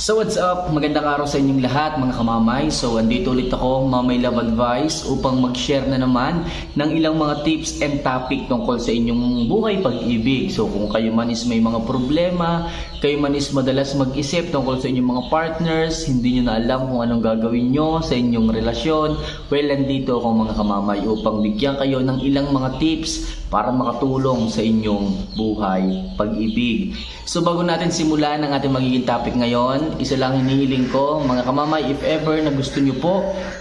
So what's up? Magandang araw sa inyong lahat mga kamamay. So andito ulit ako, Mamay Love Advice upang mag-share na naman ng ilang mga tips and topic tungkol sa inyong buhay pag-ibig. So kung kayo man is may mga problema, kayo man is madalas mag-isip tungkol sa inyong mga partners, hindi nyo na alam kung anong gagawin nyo sa inyong relasyon, well, andito ako mga kamamay upang bigyan kayo ng ilang mga tips para makatulong sa inyong buhay pag-ibig. So bago natin simulan ang ating magiging topic ngayon, isa lang hinihiling ko mga kamamay if ever na gusto nyo po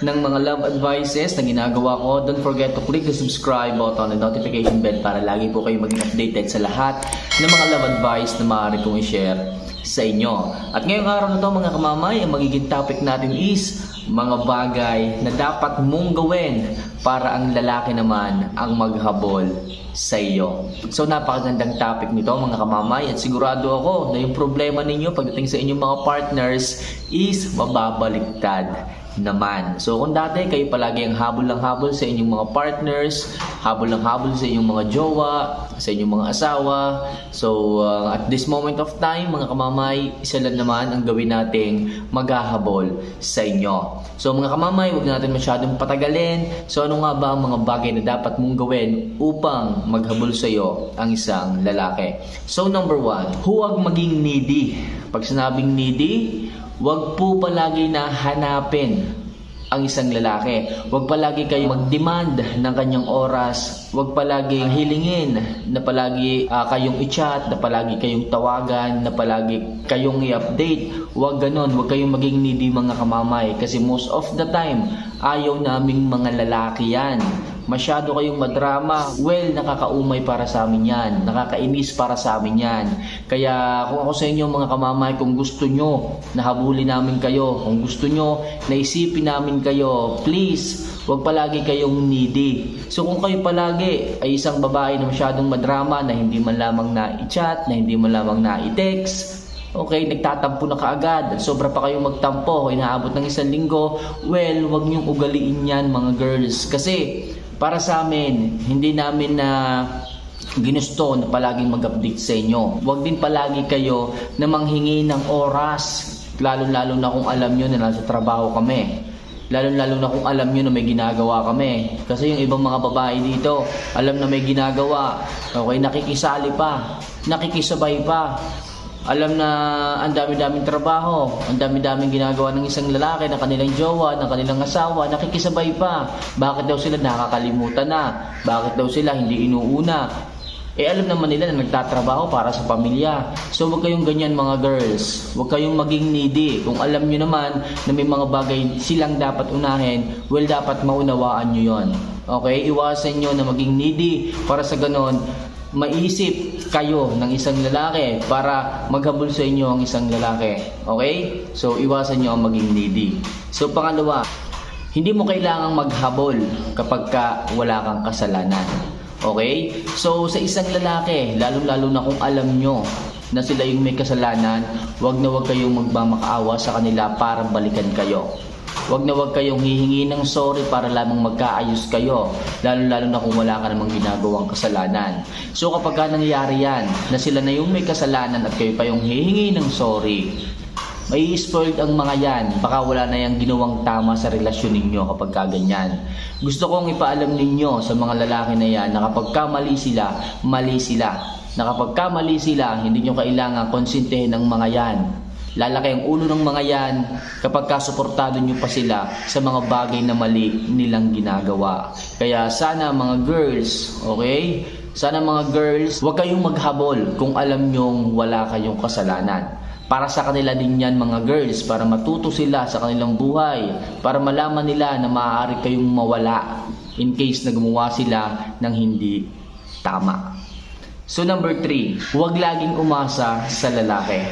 ng mga love advices na ginagawa ko, don't forget to click the subscribe button and notification bell para lagi po kayo maging updated sa lahat ng mga love advice na maaari kong i-share sa inyo. At ngayong araw na to mga kamamay, ang magiging topic natin is mga bagay na dapat mong gawin para ang lalaki naman ang maghabol sa iyo. So napakagandang topic nito mga kamamay at sigurado ako na yung problema ninyo pagdating sa inyong mga partners is mababaliktad naman. So kung dati kayo palagi ang habol ng habol sa inyong mga partners, habol ng habol sa inyong mga jowa, sa inyong mga asawa. So uh, at this moment of time, mga kamamay, isa lang naman ang gawin nating maghahabol sa inyo. So mga kamamay, huwag natin masyadong patagalin. So ano nga ba ang mga bagay na dapat mong gawin upang maghabol sa iyo ang isang lalaki? So number one, huwag maging needy. Pag sinabing needy, Huwag po palagi na hanapin ang isang lalaki. Huwag palagi kayo mag-demand ng kanyang oras. Huwag palagi hilingin na palagi ah, kayong i-chat, na palagi kayong tawagan, na palagi kayong i-update. Huwag ganon. Huwag kayong maging needy mga kamamay. Kasi most of the time, ayaw naming mga lalaki yan. Masyado kayong madrama. Well, nakakaumay para sa amin yan. Nakakainis para sa amin yan. Kaya kung ako sa inyo mga kamamay, kung gusto nyo na habulin namin kayo, kung gusto nyo na isipin namin kayo, please, huwag palagi kayong needy. So kung kayo palagi ay isang babae na masyadong madrama, na hindi man lamang na i-chat, na hindi man lamang na i-text, Okay, nagtatampo na kaagad. Sobra pa kayong magtampo. Inaabot ng isang linggo. Well, wag niyong ugaliin yan mga girls. Kasi para sa amin, hindi namin na ginusto na palaging mag-update sa inyo. Huwag din palagi kayo na manghingi ng oras. Lalo-lalo na kung alam nyo na nasa trabaho kami. Lalo-lalo na kung alam nyo na may ginagawa kami. Kasi yung ibang mga babae dito, alam na may ginagawa. Okay, nakikisali pa. Nakikisabay pa. Alam na ang dami-daming trabaho, ang dami-daming ginagawa ng isang lalaki, ng kanilang jowa, ng kanilang asawa, nakikisabay pa. Bakit daw sila nakakalimutan na? Bakit daw sila hindi inuuna? Eh alam naman nila na nagtatrabaho para sa pamilya. So huwag kayong ganyan mga girls. Huwag kayong maging needy. Kung alam nyo naman na may mga bagay silang dapat unahin, well dapat maunawaan nyo yon. Okay? Iwasan nyo na maging needy para sa ganon maisip kayo ng isang lalaki para maghabol sa inyo ang isang lalaki. Okay? So, iwasan nyo ang maging needy. So, pangalawa, hindi mo kailangang maghabol kapag ka wala kang kasalanan. Okay? So, sa isang lalaki, lalong-lalo na kung alam nyo na sila yung may kasalanan, wag na wag kayong magmamakaawa sa kanila para balikan kayo. Huwag na huwag kayong hihingi ng sorry para lamang magkaayos kayo, lalo-lalo na kung wala ka namang ginagawang kasalanan. So kapag ka nangyayari yan, na sila na yung may kasalanan at kayo pa yung hihingi ng sorry, may spoiled ang mga yan. Baka wala na yung ginawang tama sa relasyon ninyo kapag ka ganyan. Gusto kong ipaalam ninyo sa mga lalaki na yan na kapag ka mali sila, mali sila. Na kapag ka mali sila, hindi nyo kailangan konsintihin ng mga yan. Lalaki ang ulo ng mga yan kapag kasuportado nyo pa sila sa mga bagay na mali nilang ginagawa. Kaya sana mga girls, okay? Sana mga girls, huwag kayong maghabol kung alam nyong wala kayong kasalanan. Para sa kanila din yan mga girls, para matuto sila sa kanilang buhay, para malaman nila na maaari kayong mawala in case na gumawa sila ng hindi tama. So number 3, huwag laging umasa sa lalaki.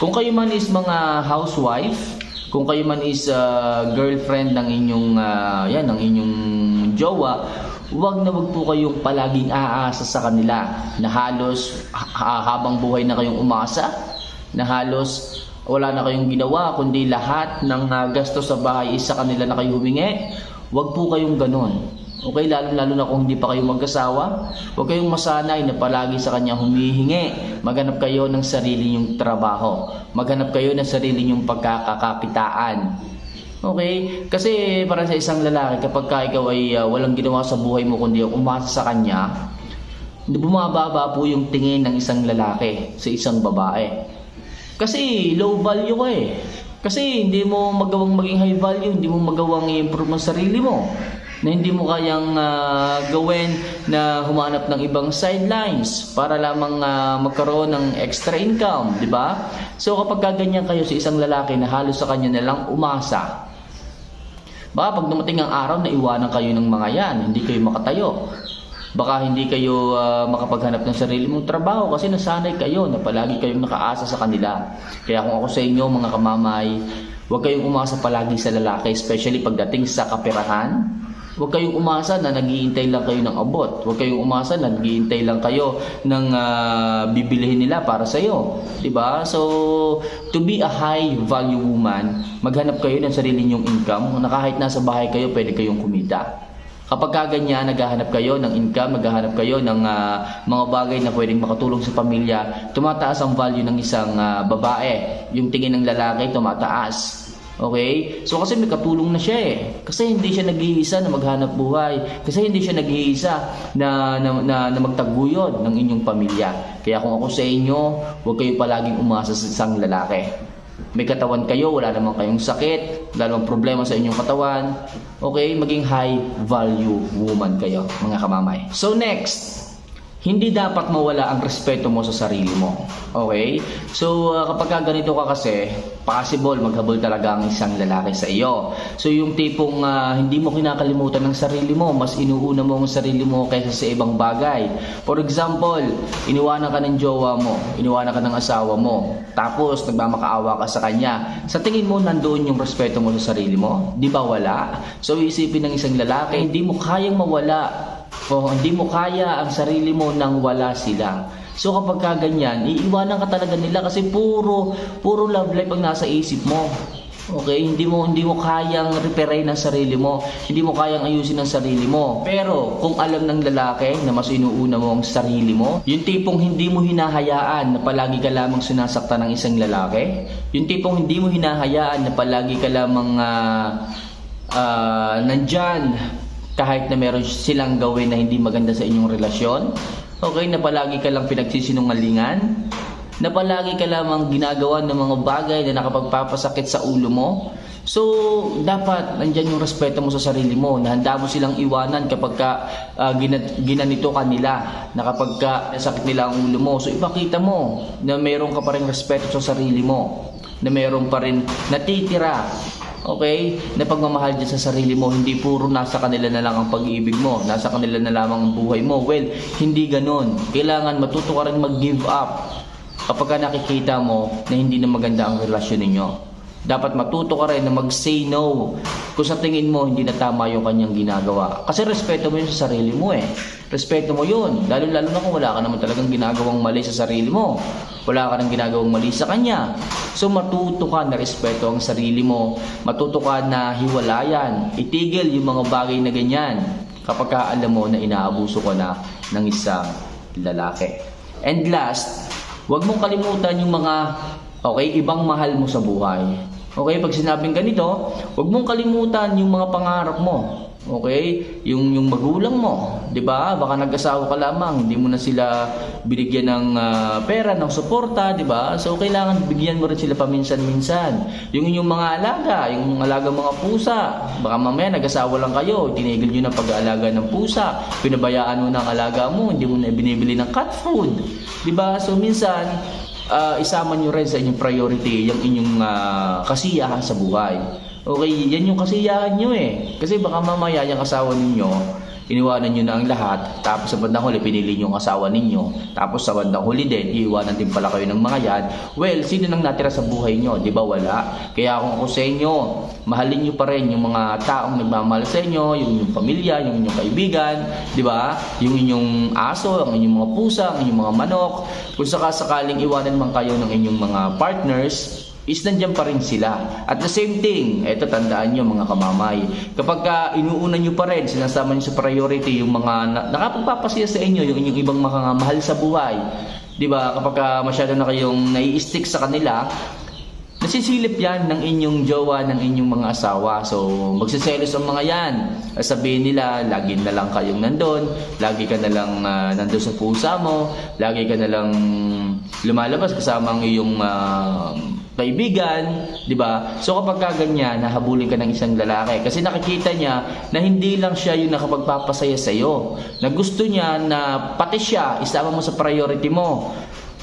Kung kayo man is mga housewife, kung kayo man is uh, girlfriend ng inyong uh, yan ng inyong jowa, wag na wag po kayong palaging aasa sa kanila na halos ha- habang buhay na kayong umasa, na halos wala na kayong ginawa kundi lahat ng uh, gasto sa bahay is sa kanila na kayo humingi. Wag po kayong ganon. Okay, lalo-lalo na kung hindi pa kayo mag-asawa, huwag kayong masanay na palagi sa kanya humihingi. Maghanap kayo ng sarili nyong trabaho. Maghanap kayo ng sarili nyong pagkakakapitaan. Okay? Kasi para sa isang lalaki, kapag ka ikaw ay ah, walang ginawa sa buhay mo kundi umasa sa kanya, bumababa po yung tingin ng isang lalaki sa isang babae. Kasi low value ka eh. Kasi hindi mo magawang maging high value, hindi mo magawang i-improve ang sarili mo. Na hindi mo kayang ah, gawin na humanap ng ibang sidelines para lamang ah, magkaroon ng extra income, di ba? So kapag ganyan kayo sa isang lalaki na halos sa kanya na lang umasa, Baka pag dumating ang araw na iwanan kayo ng mga yan, hindi kayo makatayo. Baka hindi kayo ah, makapaghanap ng sarili mong trabaho kasi nasanay kayo na palagi kayong nakaasa sa kanila. Kaya kung ako sa inyo mga kamamay, huwag kayong umasa palagi sa lalaki, especially pagdating sa kaperahan. Huwag kayong umasa na naghihintay lang kayo ng abot. Huwag kayong umasa na naghihintay lang kayo ng ah, bibilihin nila para sa iyo. 'Di ba? So, to be a high value woman, maghanap kayo ng sarili ninyong income na kahit nasa bahay kayo, pwede kayong kumita. Kapag ka ganyan, naghahanap kayo ng income, naghahanap kayo ng ah, mga bagay na pwedeng makatulong sa pamilya, tumataas ang value ng isang ah, babae. Yung tingin ng lalaki, tumataas. Okay? So kasi may katulong na siya eh. Kasi hindi siya nag-iisa na maghanap buhay. Kasi hindi siya nag-iisa na, na, na, na magtaguyod ng inyong pamilya. Kaya kung ako sa inyo, huwag kayo palaging umasa sa isang lalaki. May katawan kayo, wala namang kayong sakit, wala namang problema sa inyong katawan. Okay, maging high value woman kayo, mga kamamay. So next, hindi dapat mawala ang respeto mo sa sarili mo. Okay? So, uh, kapag ka ganito ka kasi, possible maghabol talaga ang isang lalaki sa iyo. So, yung tipong uh, hindi mo kinakalimutan ng sarili mo, mas inuuna mo ang sarili mo kaysa sa ibang bagay. For example, iniwanan ka ng jowa mo, iniwanan ka ng asawa mo, tapos nagmamakaawa ka sa kanya. Sa tingin mo, nandoon yung respeto mo sa sarili mo? Di ba wala? So, isipin ng isang lalaki, hindi mo kayang mawala o hindi mo kaya ang sarili mo nang wala sila. So kapag ka ganyan, iiwanan ka talaga nila kasi puro puro love life ang nasa isip mo. Okay, hindi mo hindi mo kayang repairin ang sarili mo, hindi mo kayang ayusin ang sarili mo. Pero kung alam ng lalaki na mas inuuna mo ang sarili mo, yung tipong hindi mo hinahayaan na palagi ka lamang sinasaktan ng isang lalaki, yung tipong hindi mo hinahayaan na palagi ka lamang ah, ah, nandyan kahit na meron silang gawin na hindi maganda sa inyong relasyon. Okay, na palagi ka lang pinagsisinungalingan. Na palagi ka lamang ginagawa ng mga bagay na nakapagpapasakit sa ulo mo. So, dapat nandyan yung respeto mo sa sarili mo. Na handa mo silang iwanan kapag ka, ah, gina- ginanito ka nila. Na kapag ka nasakit nila ang ulo mo. So, ipakita mo na meron ka pa rin respeto sa sarili mo. Na meron pa rin natitira Okay? Na pagmamahal dyan sa sarili mo, hindi puro nasa kanila na lang ang pag-ibig mo, nasa kanila na lamang ang buhay mo. Well, hindi ganon. Kailangan matuto ka rin mag-give up kapag ka nakikita mo na hindi na maganda ang relasyon ninyo. Dapat matuto ka rin na mag-say no kung sa tingin mo hindi na tama yung kanyang ginagawa. Kasi respeto mo yun sa sarili mo eh. Respeto mo yun. Lalo-lalo na kung wala ka naman talagang ginagawang mali sa sarili mo. Wala ka nang ginagawang mali sa kanya. So matuto ka na respeto ang sarili mo. Matuto ka na hiwalayan. Itigil yung mga bagay na ganyan. Kapag ka alam mo na inaabuso ka na ng isang lalaki. And last, Huwag mong kalimutan yung mga okay, ibang mahal mo sa buhay. Okay, pag sinabing ganito, huwag mong kalimutan yung mga pangarap mo. Okay? Yung yung magulang mo, 'di ba? Baka nag-asawa ka lamang, hindi mo na sila binigyan ng ah, pera, ng suporta, 'di ba? So kailangan bigyan mo rin sila paminsan-minsan. Yung inyong mga alaga, yung alaga mga pusa, baka mamaya nag-asawa lang kayo, tinigil niyo na pag-aalaga ng pusa, pinabayaan mo ng alaga mo, hindi mo na binibili ng cat food. 'Di ba? So minsan ah, isama nyo rin sa inyong priority yung inyong ah, kasiyahan sa buhay. Okay, yan yung kasiyahan nyo eh. Kasi baka mamaya yung asawa ninyo, iniwanan nyo na ang lahat, tapos sa bandang huli, pinili nyo ang asawa ninyo, tapos sa bandang huli din, iiwanan din pala kayo ng mga yan. Well, sino nang natira sa buhay nyo? Di ba wala? Kaya kung ako sa inyo, mahalin nyo pa rin yung mga taong nagmamahal sa inyo, yung inyong pamilya, yung inyong kaibigan, di ba? Yung inyong aso, ang inyong mga pusa, ang inyong mga manok. Kung sakasakaling iwanan man kayo ng inyong mga partners, is nandyan pa rin sila. At the same thing, eto tandaan nyo mga kamamay, kapag ka inuuna nyo pa rin, sinasama nyo sa priority yung mga na, nakapagpapasaya sa inyo, yung inyong ibang mga mahal sa buhay, di ba? Kapag ka masyado na kayong nai-stick sa kanila, Nasisilip yan ng inyong jowa, ng inyong mga asawa. So, magsiselos ang mga yan. Sabihin nila, lagi na lang kayong nandun, lagi ka na lang ah, nandun sa pusa mo, lagi ka na lang lumalabas kasama ang iyong ah, kaibigan, di ba? So kapag ka ganyan, nahabulin ka ng isang lalaki kasi nakikita niya na hindi lang siya yung nakapagpapasaya sa iyo. Na gusto niya na pati siya isama mo sa priority mo.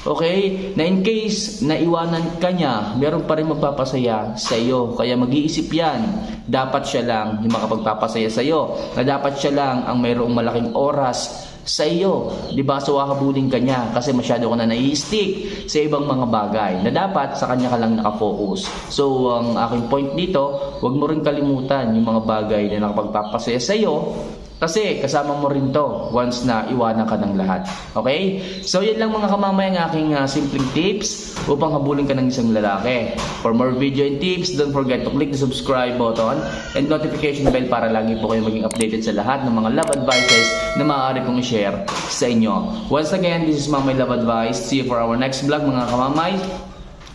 Okay? Na in case na iwanan ka niya, meron pa rin magpapasaya sa iyo. Kaya mag-iisip yan. Dapat siya lang yung makapagpapasaya sa iyo. Na dapat siya lang ang mayroong malaking oras sa iyo. Di ba? So, hahabulin ka niya kasi masyado ka na nai-stick sa ibang mga bagay na dapat sa kanya ka lang nakafocus. So, ang aking point dito, huwag mo rin kalimutan yung mga bagay na nakapagpapasaya sa iyo kasi kasama mo rin to once na iwanan ka ng lahat. Okay? So yan lang mga kamamay ang aking ah, simpleng tips upang habulin ka ng isang lalaki. For more video and tips, don't forget to click the subscribe button and notification bell para lagi po kayo maging updated sa lahat ng mga love advices na maaari kong i-share sa inyo. Once again, this is Mamay Love Advice. See you for our next vlog mga kamamay.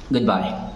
Goodbye.